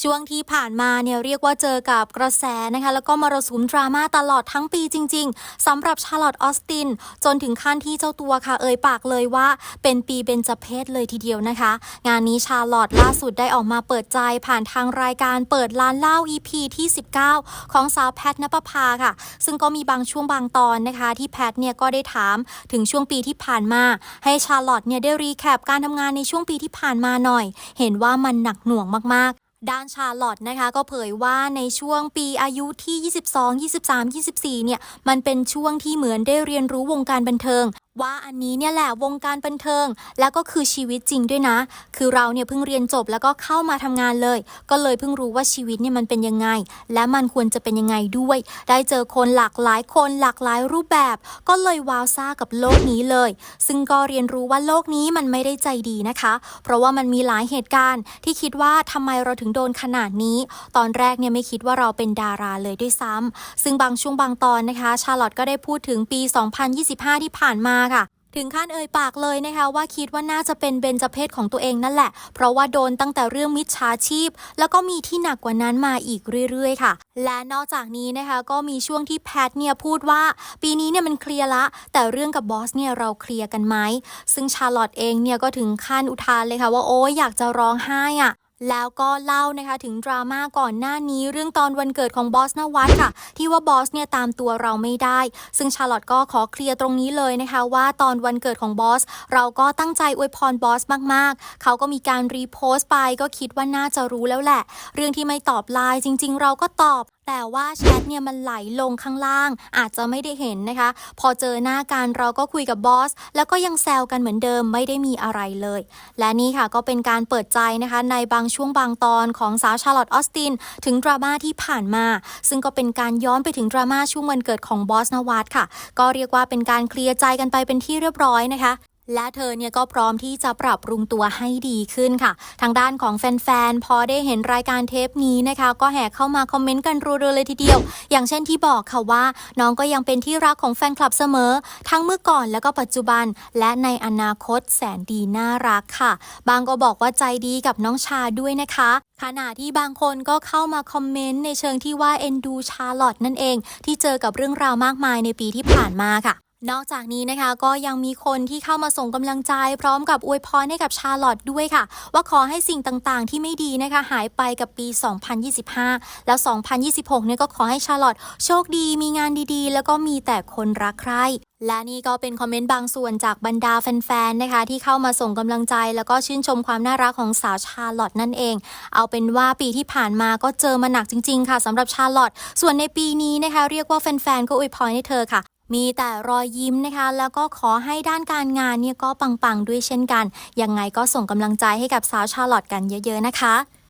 ช่วงที่ผ่านมาเนี่ยเรียกว่าเจอกับกระแสนะคะแล้วก็มรสุมดราม่าตลอดทั้งปีจริง ๆสำหรับชาร์ลอตออสติน จนถึงขั้นที่เจ้าตัวค่ะ เอ่ยปากเลยว่าเป็นปีเบญจเพศเลยทีเดียวนะคะ งานนี้ชาร์ลอตล่าสุดได้ออกมาเปิดใจผ่านทางรายการเปิดร้านเล่า EP ที่ 19 ของสาวแพทนปภาค่ะ ซึ่งก็มีบางช่วงบางตอนนะคะ ที่แพทเนี่ยก็ได้ถามถึงช่วงปีที่ผ่านมา ให้ชาร์ลอตเนี่ยได้รีแคปการทำงานในช่วงปีที่ผ่านมาหน่อย เห็นว่ามันหนักหน่วงมากๆ ด้านชาร์ลอตนะคะก็เผยว่าในช่วงปีอายุที่ 22 23 24 เนี่ย มันเป็นช่วงที่เหมือนได้เรียนรู้วงการบันเทิงว่าอันนี้เนี่ยแหละวงการบันเทิง แล้วก็คือชีวิตจริงด้วยนะ คือเราเนี่ยเพิ่งเรียนจบแล้วก็เข้ามาทำงานเลย ก็เลยเพิ่งรู้ว่าชีวิตเนี่ยมันเป็นยังไง และมันควรจะเป็นยังไงด้วย ได้เจอคนหลากหลายคนหลากหลายรูปแบบ ก็เลยว้าวซ่ากับโลกนี้เลย ซึ่งก็เรียนรู้ว่าโลกนี้มันไม่ได้ใจดีนะคะ เพราะว่ามันมีหลายเหตุการณ์ที่คิดว่าทำไมเราถึงโดนขนาดนี้ ตอนแรกเนี่ยไม่คิดว่าเราเป็นดาราเลยด้วยซ้ำซึ่งบางช่วงบางตอนนะคะ ชาร์ลอตก็ได้พูดถึงปี 2025 ที่ผ่านมาค่ะ ถึงขั้นเอ่ยปากเลยนะคะว่าคิดว่าน่าจะเป็นเบญจเพศของตัวเองนั่นแหละ เพราะว่าโดนตั้งแต่เรื่องมิจฉาชีพ แล้วก็มีที่หนักกว่านั้นมาอีกเรื่อยๆ ค่ะ และนอกจากนี้นะคะก็มีช่วงที่แพทเนี่ยพูดว่า ปีนี้เนี่ยมันเคลียร์ละ แต่เรื่องกับบอสเนี่ยเราเคลียร์กันไหมซึ่งชาร์ลอตเองเนี่ยก็ถึงขั้นอุทานเลยค่ะว่าโอ้ยอยากจะร้องไห้อะ แล้วก็เล่านะคะถึงดราม่าก่อนหน้านี้เรื่องตอนวันเกิดของบอสนวัตค่ะ ที่ว่าบอสเนี่ยตามตัวเราไม่ได้ ซึ่งชาลลอตก็ขอเคลียร์ตรงนี้เลยนะคะ ว่าตอนวันเกิดของบอส เราก็ตั้งใจอวยพรบอสมากๆ เขาก็มีการรีโพสต์ไปก็คิดว่าน่าจะรู้แล้วแหละ เรื่องที่ไม่ตอบไลน์จริง ๆ เราก็ตอบ แต่ว่าแชทเนี่ยมันไหลลงข้างล่าง อาจจะไม่ได้เห็นนะคะ พอเจอหน้ากันเราก็คุยกับบอส แล้วก็ยังแซวกันเหมือนเดิมไม่ได้มีอะไรเลย และนี่ค่ะก็เป็นการเปิดใจนะคะในบางช่วงบางตอนของสาวชาร์ลอตออสติน ถึงดราม่าที่ผ่านมา ซึ่งก็เป็นการย้อนไปถึงดราม่าช่วงวันเกิดของบอสนวัตค่ะ ก็เรียกว่าเป็นการเคลียร์ใจกันไปเป็นที่เรียบร้อยนะคะ และเธอเนี่ยก็พร้อมที่จะปรับปรุงตัวให้ดีขึ้นค่ะ ทางด้านของแฟนๆ พอได้เห็นรายการเทปนี้นะคะ ก็แห่เข้ามาคอมเมนต์กันรัวๆเลยทีเดียว อย่างเช่นที่บอกค่ะว่า น้องก็ยังเป็นที่รักของแฟนคลับเสมอ ทั้งเมื่อก่อนแล้วก็ปัจจุบัน และในอนาคตแสนดีน่ารักค่ะ บางก็บอกว่าใจดีกับน้องชาด้วยนะคะขณะที่บางคนก็เข้ามาคอมเมนต์ในเชิงที่ว่าเอ็นดูชาร์ลอตนั่นเอง ที่เจอกับเรื่องราวมากมายในปีที่ผ่านมาค่ะ นอกจากนี้นะคะก็ยังมีคนที่เข้ามาส่งกำลังใจ พร้อมกับอวยพรให้กับชาลอตด้วยค่ะ ว่าขอให้สิ่งต่างๆ ที่ไม่ดีนะคะหายไปกับปี 2025 แล้ว 2026 เนี่ยก็ขอให้ชาลอตโชคดีมีงานดีๆ แล้วก็มีแต่คนรักใคร่และนี่ก็เป็นคอมเมนต์บางส่วนจากบรรดาแฟนๆนะคะ ที่เข้ามาส่งกำลังใจ แล้วก็ชื่นชมความน่ารักของสาวชาร์ลอตนั่นเอง เอาเป็นว่าปีที่ผ่านมาก็เจอมาหนักจริง ๆ ค่ะสำหรับชาร์ลอตส่วนในปีนี้นะคะ เรียกว่าแฟนๆก็อวยพรให้เธอค่ะ มีแต่รอยยิ้มนะคะ แล้วก็ขอให้ด้านการงานเนี่ยก็ปังๆด้วยเช่นกัน ยังไงก็ส่งกำลังใจให้กับสาวชาร์ลอตกันเยอะ ๆ นะคะ